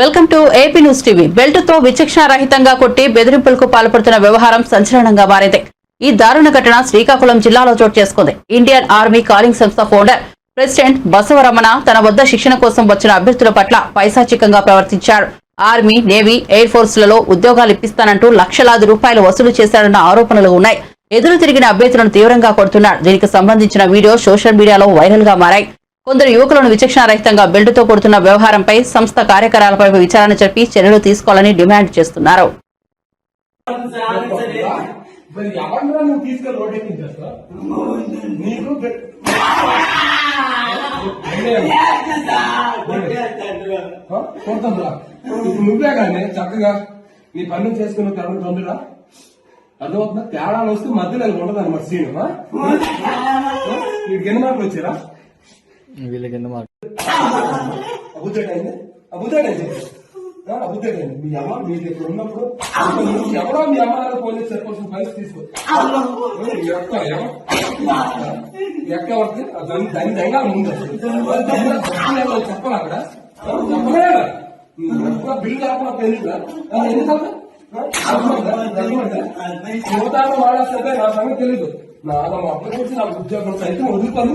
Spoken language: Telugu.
Welcome to AP news TV. బెల్ట్తో విచక్షణ రహితంగా కొట్టి బెదిరింపులకు పాల్పడుతున్న వ్యవహారం సంచలనంగా మారింది. ఈ దారుణ ఘటన శ్రీకాకుళం జిల్లాలో చోటు చేసుకుంది. ఇండియన్ ఆర్మీ కాలింగ్ సంస్థ ఫౌండర్ ప్రెసిడెంట్ బసవరమణ తన వద్ద శిక్షణ కోసం వచ్చిన అభ్యర్థుల పట్ల పైశాచికంగా ప్రవర్తించారు ఆర్మీ నేవీ ఎయిర్ ఫోర్స్లలో ఉద్యోగాలు ఇప్పిస్తానంటూ లక్షలాది రూపాయలు వసూలు చేశారన్న ఆరోపణలు ఉన్నాయి. ఎదురు తిరిగిన అభ్యర్థులను తీవ్రంగా కొడుతున్నాడు. దీనికి సంబంధించిన వీడియో సోషల్ మీడియాలో వైరల్గా మారాయి. కొందరు యువకులను విచక్షణారహితంగా బెల్టుతో కొడుతున్న వ్యవహారంపై సంస్థ కార్యకలాపాలపై విచారణ జరిపి చర్యలు తీసుకోవాలని డిమాండ్ చేస్తున్నారు. నువ్వే కానీ చక్కగా నీ పనులు చేసుకున్న తరుణం తొందరరా అర్థమవుతుందా తేడాలు వస్తే మధ్యలో ఉండదు అనమాట సీన్ నీకు ఎన్ని మార్కులు వచ్చారా? వీళ్ళ కింద మార్కులు మీ అమ్మ మీరు ఇక్కడ ఉన్నప్పుడు ఎవరో మీ అమ్మ పోలీస్ చెప్పాల్సిన పరిస్థితి తీసుకో ఈ దాని ముందు చెప్పాలి అక్కడ. బిల్లు నా సంగతి తెలీదు. నా మా అప్పటికి నా ఉద్యోగం సైతం వదులుతాను